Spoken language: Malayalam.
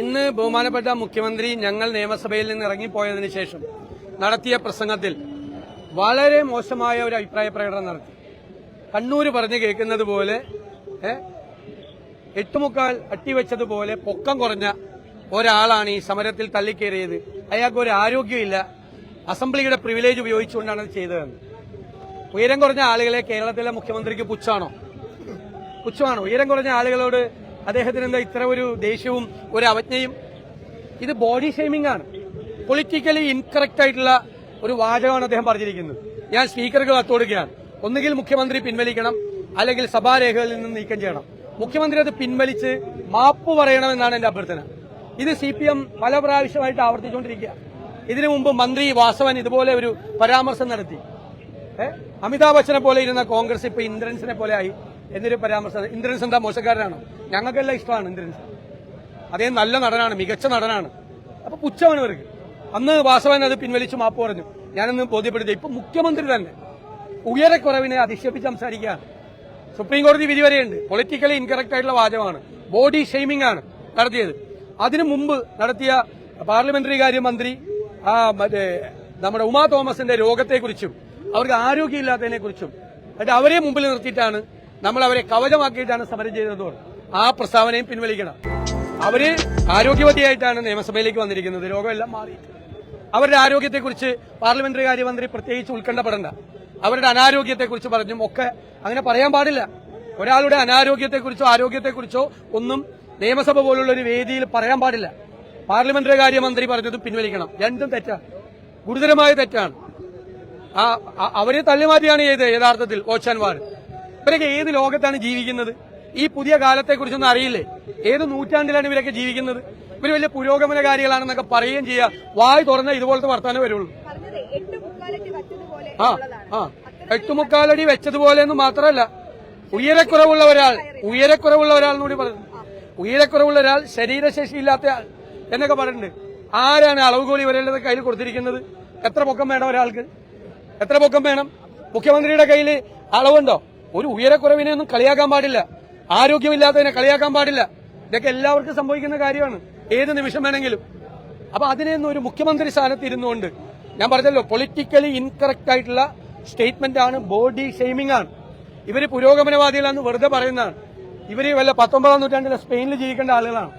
ഇന്ന് ബഹുമാനപ്പെട്ട മുഖ്യമന്ത്രി ഞങ്ങൾ നിയമസഭയിൽ നിന്ന് ഇറങ്ങിപ്പോയതിനു ശേഷം നടത്തിയ പ്രസംഗത്തിൽ വളരെ മോശമായ ഒരു അഭിപ്രായ പ്രകടനം നടത്തി. കണ്ണൂർ പറഞ്ഞു കേൾക്കുന്നത് പോലെ എട്ടുമുക്കാൽ അട്ടിവെച്ചതുപോലെ പൊക്കം കുറഞ്ഞ ഒരാളാണ് ഈ സമരത്തിൽ തള്ളിക്കേറിയത്. അയാൾക്ക് ഒരു ആരോഗ്യമില്ല. അസംബ്ലിയുടെ പ്രിവിലേജ് ഉപയോഗിച്ചുകൊണ്ടാണ് അത് ചെയ്തതെന്ന്. ഉയരം കുറഞ്ഞ ആളുകളെ കേരളത്തിലെ മുഖ്യമന്ത്രിക്ക് പുച്ഛാണോ? പുച്ഛമാണോ? ഉയരം കുറഞ്ഞ ആളുകളോട് അദ്ദേഹത്തിന് എന്താ ഇത്ര ഒരു ദേഷ്യവും ഒരു അവജ്ഞയും? ഇത് ബോഡി ഷെയ്മിംഗ് ആണ്. പൊളിറ്റിക്കലി ഇൻകറക്റ്റ് ആയിട്ടുള്ള ഒരു വാചകമാണ് അദ്ദേഹം പറഞ്ഞിരിക്കുന്നത്. ഞാൻ സ്പീക്കർക്ക് കത്തോടുകയാണ് ഒന്നുകിൽ മുഖ്യമന്ത്രി പിൻവലിക്കണം അല്ലെങ്കിൽ സഭാരേഖകളിൽ നിന്ന് നീക്കം ചെയ്യണം. മുഖ്യമന്ത്രി അത് പിൻവലിച്ച് മാപ്പ് പറയണമെന്നാണ് എന്റെ അഭ്യർത്ഥന. ഇത് സി പി എം പല പ്രാവശ്യമായിട്ട് ആവർത്തിച്ചുകൊണ്ടിരിക്കുക ഇതിനു മുമ്പ് മന്ത്രി വാസവൻ ഇതുപോലെ ഒരു പരാമർശം നടത്തി? അമിതാഭ് ബച്ചനെ പോലെ ഇരുന്ന കോൺഗ്രസ് ഇപ്പൊ ഇന്ദ്രൻസിനെ പോലെ ആയി. എന്നൊരു പരാമർശം. ഇന്ദ്രൻസ് എന്താ മോശക്കാരനാണോ? ഞങ്ങൾക്കെല്ലാം ഇഷ്ടമാണ് ഇന്ദ്രൻസ് അദ്ദേഹം നല്ല നടനാണ് മികച്ച നടനാണ്. അപ്പൊ പുച്ഛമാണ് ഇവർക്ക്. അന്ന് വാസവൻ അത് പിൻവലിച്ച് മാപ്പ് പറഞ്ഞു. ഞാനൊന്ന് ബോധ്യപ്പെടുത്തി ഇപ്പൊ മുഖ്യമന്ത്രി തന്നെ ഉയരക്കുറവിനെ അധിക്ഷേപിച്ച് സംസാരിക്കുകയാണ് സുപ്രീം കോടതി വിധി വരെയുണ്ട്. പൊളിറ്റിക്കലി ഇൻകറക്റ്റ് ആയിട്ടുള്ള വാചകമാണ്. ബോഡി ഷെയ്മിംഗ് ആണ് നടത്തിയത്. അതിനു മുമ്പ് നടത്തിയ പാർലമെന്ററി കാര്യമന്ത്രി ആ മറ്റേ നമ്മുടെ ഉമാ തോമസിന്റെ രോഗത്തെക്കുറിച്ചും അവർക്ക് ആരോഗ്യമില്ലാത്തതിനെ കുറിച്ചും എന്നിട്ട് അവരെ മുമ്പിൽ നിർത്തിയിട്ടാണ് നമ്മൾ അവരെ കവചമാക്കിയിട്ടാണ് സമരം ചെയ്തത് ആ പ്രസ്താവനയും പിൻവലിക്കണം. അവർ ആരോഗ്യവതിയായിട്ടാണ് നിയമസഭയിലേക്ക് വന്നിരിക്കുന്നത്. രോഗമെല്ലാം മാറി. അവരുടെ ആരോഗ്യത്തെക്കുറിച്ച് പാർലമെന്ററി കാര്യമന്ത്രി പ്രത്യേകിച്ച് ഉത്കണ്ഠപ്പെടേണ്ട. അവരുടെ അനാരോഗ്യത്തെക്കുറിച്ച് പറഞ്ഞും ഒക്കെ അങ്ങനെ പറയാൻ പാടില്ല. ഒരാളുടെ അനാരോഗ്യത്തെക്കുറിച്ചോ ആരോഗ്യത്തെക്കുറിച്ചോ ഒന്നും നിയമസഭ പോലുള്ള ഒരു വേദിയിൽ പറയാൻ പാടില്ല. പാർലമെന്ററി കാര്യമന്ത്രി പറഞ്ഞതും പിൻവലിക്കണം. രണ്ടും തെറ്റാണ്. ഗുരുതരമായ തെറ്റാണ്. അവരെ തള്ളിമാറ്റിയാണ് ചെയ്തത് യഥാർത്ഥത്തിൽ ഓച്ചാൻവാട് ഇവരൊക്കെ ഏത് ലോകത്താണ് ജീവിക്കുന്നത്? ഈ പുതിയ കാലത്തെക്കുറിച്ചൊന്നും അറിയില്ലേ? ഏത് നൂറ്റാണ്ടിലാണ് ഇവരൊക്കെ ജീവിക്കുന്നത്? ഇവർ വലിയ പുരോഗമനകാരികളാണെന്നൊക്കെ പറയുകയും ചെയ്യുക വായി തുറന്ന ഇതുപോലത്തെ വർത്താനം വരുള്ളൂ. ആ. ആ. എട്ടുമുക്കാലടി വെച്ചതുപോലെ എന്ന് മാത്രമല്ല ഉയരക്കുറവുള്ള ഒരാൾ ഉയരക്കുറവുള്ള ഒരാൾ എന്നുകൂടി പറഞ്ഞു ഉയരക്കുറവുള്ള ഒരാൾ ശരീരശേഷി ഇല്ലാത്ത ആൾ എന്നൊക്കെ പറഞ്ഞിട്ടുണ്ട്. ആരാണ് അളവുകോലി വരേണ്ടത് കയ്യിൽ കൊടുത്തിരിക്കുന്നത്? എത്ര പൊക്കം വേണം ഒരാൾക്ക്? എത്ര പൊക്കം വേണം? മുഖ്യമന്ത്രിയുടെ കയ്യിൽ അളവുണ്ടോ? ഒരു ഉയരക്കുറവിനെ ഒന്നും കളിയാക്കാൻ പാടില്ല. ആരോഗ്യമില്ലാത്തതിനെ കളിയാക്കാൻ പാടില്ല. ഇതൊക്കെ എല്ലാവർക്കും സംഭവിക്കുന്ന കാര്യമാണ്. ഏത് നിമിഷം വേണമെങ്കിലും. അപ്പൊ അതിനെയൊന്നും ഒരു മുഖ്യമന്ത്രി സ്ഥാനത്ത് ഇരുന്നുകൊണ്ട് ഞാൻ പറഞ്ഞല്ലോ പൊളിറ്റിക്കലി ഇൻകറക്റ്റ് ആയിട്ടുള്ള സ്റ്റേറ്റ്മെന്റ് ആണ് ബോഡി ഷെയ്മിംഗ് ആണ്. ഇവർ പുരോഗമനവാദികളാണെന്ന് വെറുതെ പറയുന്നതാണ്. ഇവർ വല്ല പത്തൊമ്പതാം നൂറ്റാണ്ടിലെ സ്പെയിനിൽ ജീവിക്കേണ്ട ആളുകളാണ്.